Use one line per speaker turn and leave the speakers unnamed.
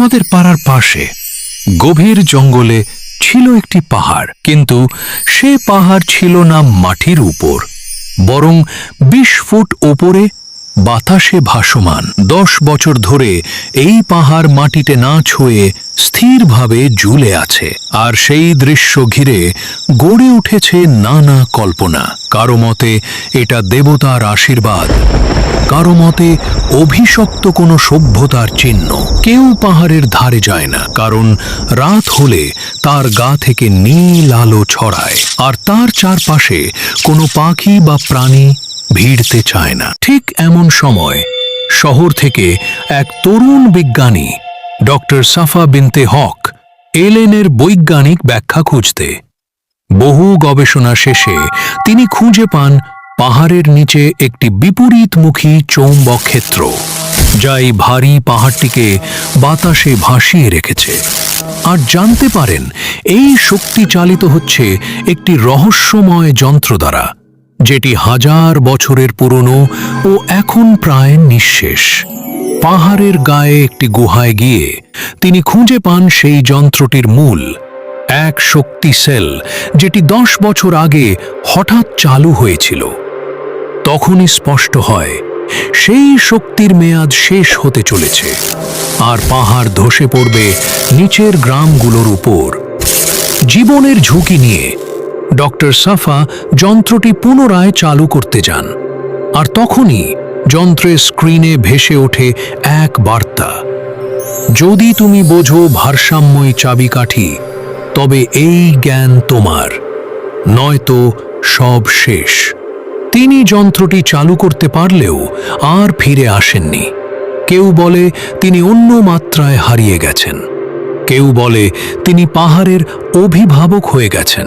আমাদের পাড়ার পাশে গভীর জঙ্গলে ছিল একটি পাহাড়, কিন্তু সে পাহাড় ছিল না মাটির উপর, বরং বিশ ফুট ওপরে বাতাসে ভাসমান। দশ বছর ধরে এই পাহাড় মাটিতে না ছুঁয়ে স্থিরভাবে ঝুলে আছে, আর সেই দৃশ্য ঘিরে গড়ে উঠেছে নানা কল্পনা। কারও মতে এটা দেবতার আশীর্বাদ। কারও মতে, অভিশপ্ত কোনো সভ্যতার চিহ্ন। কেউ পাহাড়ের ধারে যায় না, কারণ রাত হলে তার গা থেকে নীল আলো ছড়ায়, আর তার চারপাশে কোনো পাখি বা প্রাণী ভিড়তে চায় না। ঠিক এমন সময় শহর থেকে এক তরুণ বিজ্ঞানী, ডক্টর সাফা বিনতে হক, এলেনের বৈজ্ঞানিক ব্যাখ্যা খুঁজতে। বহু গবেষণা শেষে তিনি খুঁজে পান পাহাড়ের নিচে একটি বিপরীতমুখী চৌম্বক ক্ষেত্র যা এই ভারী পাহাড়টিকে বাতাসে ভাসিয়ে রেখেছে। আর জানতে পারেন, এই শক্তি চালিত হচ্ছে একটি রহস্যময় যন্ত্র দ্বারা যেটি হাজার বছরের পুরনো ও এখন প্রায় নিঃশেষ। পাহাড়ের গায়ে একটি গুহায় গিয়ে তিনি খুঁজে পান সেই যন্ত্রটির মূল, এক শক্তি সেল, যেটি দশ বছর আগে হঠাৎ চালু হয়েছিল। তখনই স্পষ্ট হয়, সেই শক্তির মেয়াদ শেষ হতে চলেছে। আর পাহাড় ধসে পড়বে নিচের গ্রামগুলোর উপর। জীবনের ঝুঁকি নিয়ে ডক্টর সাফা যন্ত্রটি পুনরায় চালু করতে যান। আর তখনই যন্ত্রের স্ক্রিনে ভেসে ওঠে এক বার্তা। যদি তুমি বোঝো ভারসাম্যই চাবিকাঠি, তবে এই জ্ঞান তোমার, নয়তো সব শেষ। তিনি যন্ত্রটি চালু করতে পারলেও আর ফিরে আসেননি। কেউ বলে, তিনি অন্য মাত্রায় হারিয়ে গেছেন। কেউ বলে, তিনি পাহাড়ের অভিভাবক হয়ে গেছেন।